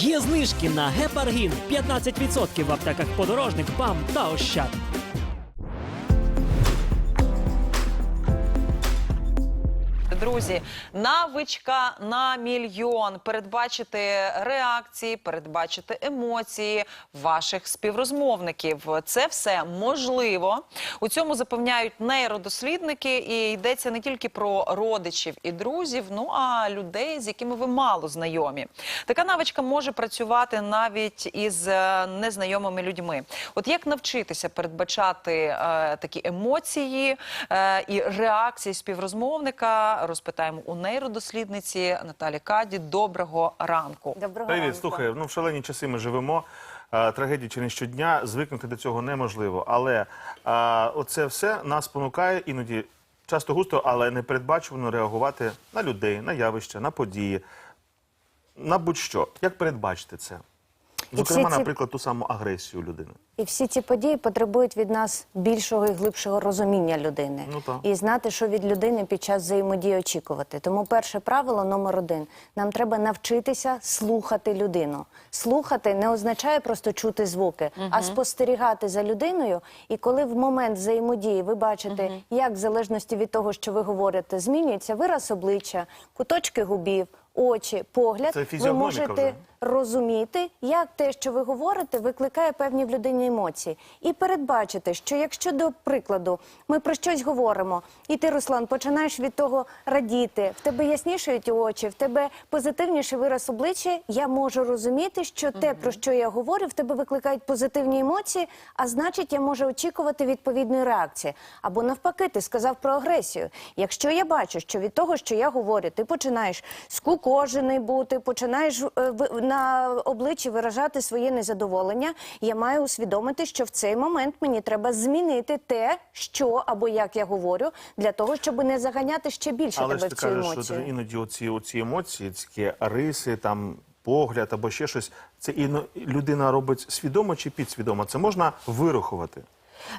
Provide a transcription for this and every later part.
Є знижки на гепаргін 15% в аптеках подорожник, БАМ та Ощад. Друзі, навичка на мільйон передбачити реакції, передбачити емоції ваших співрозмовників. Це все можливо. У цьому запевняють нейродослідники, і йдеться не тільки про родичів і друзів, ну а людей, з якими ви мало знайомі. Така навичка може працювати навіть із е, незнайомими людьми. От як навчитися передбачати е, такі емоції е, і реакції співрозмовника, розпитаємо у нейродослідниці Наталі Каді. Доброго ранку. Доброго Привіт, ранку. слухай, ну в шалені часи ми живемо. Трагедії чи не щодня, звикнути до цього неможливо. Але е, оце все нас спонукає іноді часто густо, але непередбачувано реагувати на людей, на явища, на події, на будь-що. Як передбачити це? Зокрема, ці- наприклад, ту саму агресію людини. І всі ці події потребують від нас більшого і глибшого розуміння людини Ну, так. і знати, що від людини під час взаємодії очікувати. Тому перше правило номер один: нам треба навчитися слухати людину. Слухати не означає просто чути звуки, а спостерігати за людиною. І коли в момент взаємодії ви бачите, як в залежності від того, що ви говорите, змінюється вираз обличчя, куточки губів, очі, погляд, Це ви можете вже. Розуміти, як те, що ви говорите, викликає певні в людині емоції, і передбачити, що якщо до прикладу ми про щось говоримо, і ти, Руслан, починаєш від того радіти, в тебе яснішають очі, в тебе позитивніший вираз обличчя, я можу розуміти, що те, про що я говорю, в тебе викликають позитивні емоції, а значить, я можу очікувати відповідної реакції. Або навпаки, ти сказав про агресію. Якщо я бачу, що від того, що я говорю, ти починаєш скукожений бути, починаєш е, ви- на обличчі виражати своє незадоволення, я маю усвідомити, що в цей момент мені треба змінити те, що або як я говорю, для того, щоб не заганяти ще більше Але тебе в цю кажеш, емоцію. що іноді оці, оці емоції, такі риси, там погляд або ще щось. Це іно, людина робить свідомо чи підсвідомо. Це можна вирахувати.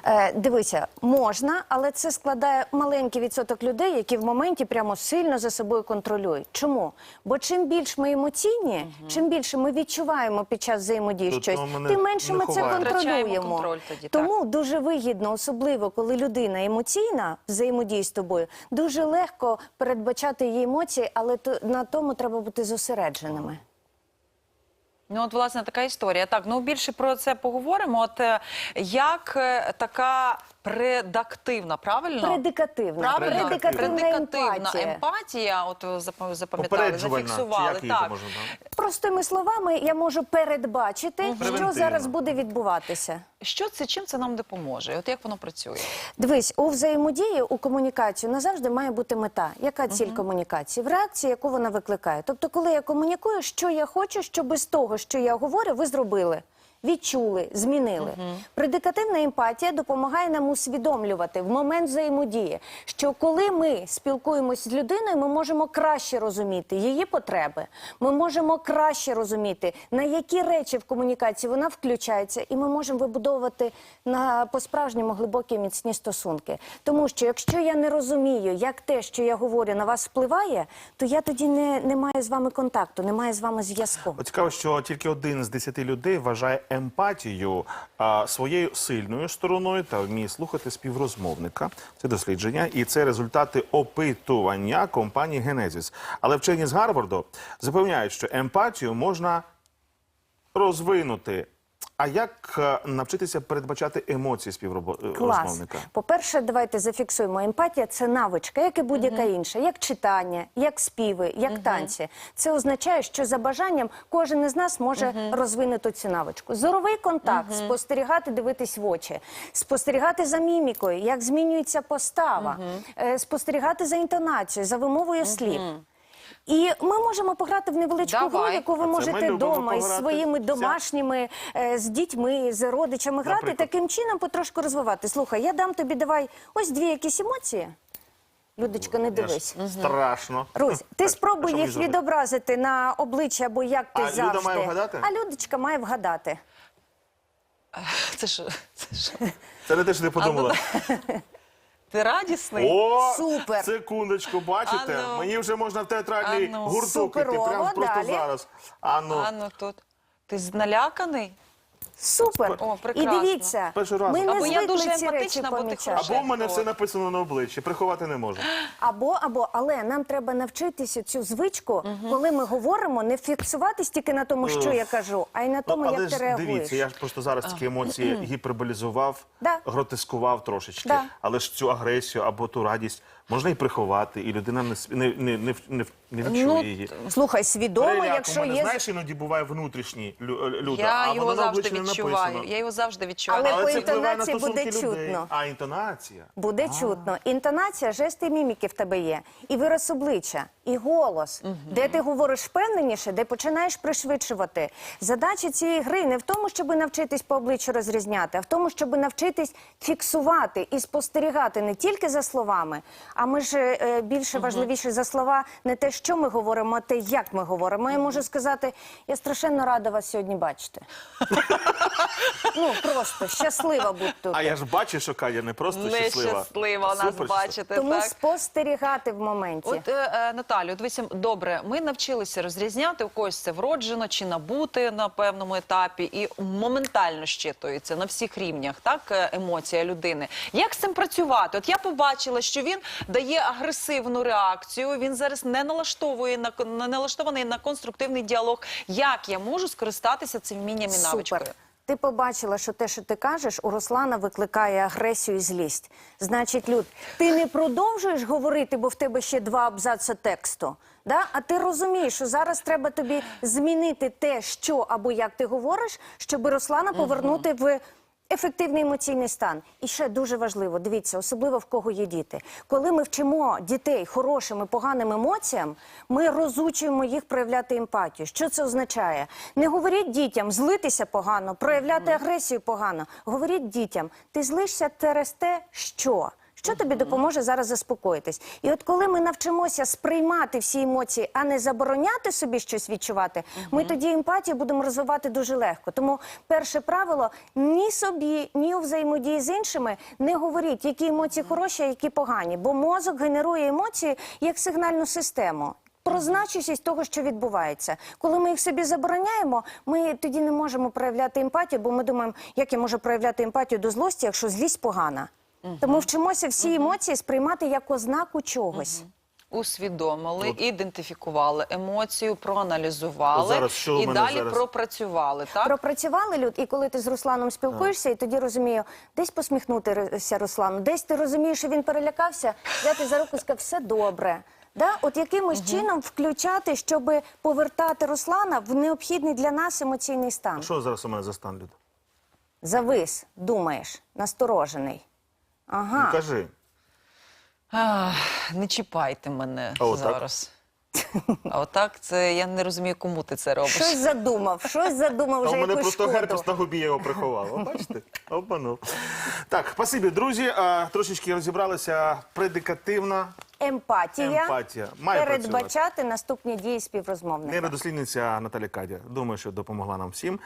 Е, дивися, можна, але це складає маленький відсоток людей, які в моменті прямо сильно за собою контролюють. Чому? Бо чим більш ми емоційні, чим більше ми відчуваємо під час взаємодії То- щось, ми тим менше не ми це. Втрачаємо контролюємо. контроль тоді, Тому дуже вигідно, особливо коли людина емоційна взаємодіє з тобою, дуже легко передбачати її емоції, але то, на тому треба бути зосередженими. Ну, от, власне, така історія. Так, ну більше про це поговоримо. От е, як е, така предактивна, правильно? Предикативна, Правильно, предикативна, предикативна емпатія. емпатія. От ви запам- запам'ятали, Попереджувальна, чи зафіксували. як її так. можна назвати? Простими словами, я можу передбачити, що Превентивно. зараз буде відбуватися. Що це, чим це нам допоможе? От як воно працює? Дивись, у взаємодії, у комунікацію назавжди має бути мета. Яка ціль комунікації? В реакції, яку вона викликає. Тобто, коли я комунікую, що я хочу, щоб з того, що я говорю, ви зробили. Відчули, змінили. Предикативна емпатія допомагає нам усвідомлювати в момент взаємодії, що коли ми спілкуємося з людиною, ми можемо краще розуміти її потреби. Ми можемо краще розуміти, на які речі в комунікації вона включається, і ми можемо вибудовувати на по-справжньому глибокі міцні стосунки. Тому що якщо я не розумію, як те, що я говорю, на вас впливає, то я тоді не, не маю з вами контакту, не маю з вами зв'язку. Цікаво, що тільки один з десяти людей вважає емпатію а, своєю сильною стороною та вміє слухати співрозмовника. Це дослідження, і це результати опитування компанії Генезіс. Але вчені з Гарварду запевняють, що емпатію можна розвинути. А як е, навчитися передбачати емоції Клас. співрозмовника? По-перше, давайте зафіксуємо. Емпатія це навичка, як і будь-яка інша, як читання, як співи, як танці. Це означає, що за бажанням кожен із нас може розвинути цю навичку. Зоровий контакт, спостерігати, дивитись в очі, спостерігати за мімікою, як змінюється постава, е, спостерігати за інтонацією, за вимовою слів. І ми можемо пограти в невеличку гру, яку ви це ми можете любимо вдома із пограти. своїми домашніми, е, з дітьми, з родичами грати, Наприклад? таким чином потрошку розвивати. Слухай, я дам тобі давай ось дві якісь емоції. Людочка, не дивись. Страшно. Русь, ти А спробуй що мені їх зробити? відобразити на обличчя або як ти А Люда завжди. має вгадати? А Людочка має вгадати. Це ж це ж Це не те, що ти подумала. Ти радісний? О, Супер. Секундочку, бачите? Ану. Мені вже можна в театральний Ану. гурток Суперово, іти прямо просто далі. зараз. Ану, А ну тут. Ти наляканий? Супер. О, і прекрасно. дивіться, Перший раз. ми не Або я звикли дуже ці речі емпатична, бо ти помічати. або в мене все написано на обличчі, приховати не можу. Або, або, але нам треба навчитися цю звичку, коли ми говоримо, не фіксуватись тільки на тому, що я кажу, а й на тому, Ну, але як ти ж реагуєш. дивіться, я ж просто зараз такі емоції гіперболізував, Да. гротескував трошечки. Да. Але ж цю агресію або ту радість можна і приховати, і людина не не, не, не, не, не відчує Ну, її. Слухай, свідомо, Переляк якщо у мене, є знаєш, іноді буває внутрішній лю- е, Я а його воно на завжди обличчі не відчуваю. написано. Я його завжди відчуваю. Але по впливає на інтонації буде людей. чутно. А інтонація. Буде чутно. Інтонація, жести і міміки в тебе є. І вираз обличчя, і голос. Де ти говориш впевненіше, де починаєш пришвидшувати. Задача цієї гри не в тому, щоб навчитись по обличчю розрізняти, а в тому, щоб навчитись фіксувати і спостерігати не тільки за словами, а ми ж е, більше важливіше за слова не те, що ми говоримо, а те, як ми говоримо. Я можу сказати, я страшенно рада вас сьогодні бачити. ну просто щаслива бути тут. А я ж бачу, що Катя не просто щаслива. Нещаслива нас Супер бачити. Тому так? спостерігати в моменті. От е, е, Наталю, дивися, добре, ми навчилися розрізняти, у когось це вроджено чи набути на певному етапі, і моментально щитується на всіх рівнях, так е, емоція людини. Як з цим працювати? От я побачила, що він дає агресивну реакцію. Він зараз не налаштовує на не налаштований на конструктивний діалог. Як я можу скористатися цим вмінням і навичкою? Супер. Ти побачила, що те, що ти кажеш, у Руслана викликає агресію і злість. Значить, Люд, ти не продовжуєш говорити, бо в тебе ще два абзаци тексту. Да? А ти розумієш, що зараз треба тобі змінити те, що або як ти говориш, щоб Руслана повернути в ефективний емоційний стан. І ще дуже важливо, дивіться, особливо в кого є діти. Коли ми вчимо дітей хорошим і поганим емоціям, ми розучуємо їх проявляти емпатію. Що це означає? Не говоріть дітям злитися погано, проявляти агресію погано. Говоріть дітям, ти злишся через те, що. Що тобі допоможе зараз заспокоїтись? І от коли ми навчимося сприймати всі емоції, а не забороняти собі щось відчувати, ми тоді емпатію будемо розвивати дуже легко. Тому перше правило ні собі, ні у взаємодії з іншими не говоріть, які емоції хороші, а які погані, бо мозок генерує емоції як сигнальну систему. Про значущість того, що відбувається, коли ми їх собі забороняємо, ми тоді не можемо проявляти емпатію, бо ми думаємо, як я можу проявляти емпатію до злості, якщо злість погана. Тому вчимося всі емоції сприймати як ознаку чогось. Усвідомили, ідентифікували емоцію, проаналізували зараз що у і мене далі зараз? пропрацювали. Так Пропрацювали люд, і коли ти з Русланом спілкуєшся, і тоді розумію, десь посміхнутися Руслану, десь ти розумієш, що він перелякався, взяти за руку і сказати, все добре. Да? От якимось чином включати, щоб повертати Руслана в необхідний для нас емоційний стан. Що зараз у мене за стан, Люда? Завис, думаєш, насторожений. Ну, кажи. Ах, не чіпайте мене А отак? зараз. А отак це я не розумію, кому ти це робиш. Щось задумав, щось задумав А вже у мене якусь просто шкоду. герпес на губі я його приховав. О, бачите? Обманув. Так, спасибі, друзі. А, трошечки розібралися. Предикативна Емпатія, Емпатія. Має передбачати наступні дії співрозмовника. нейродослідниця Наталя Кадя. Думаю, що допомогла нам всім.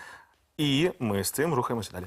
І ми з цим рухаємося далі.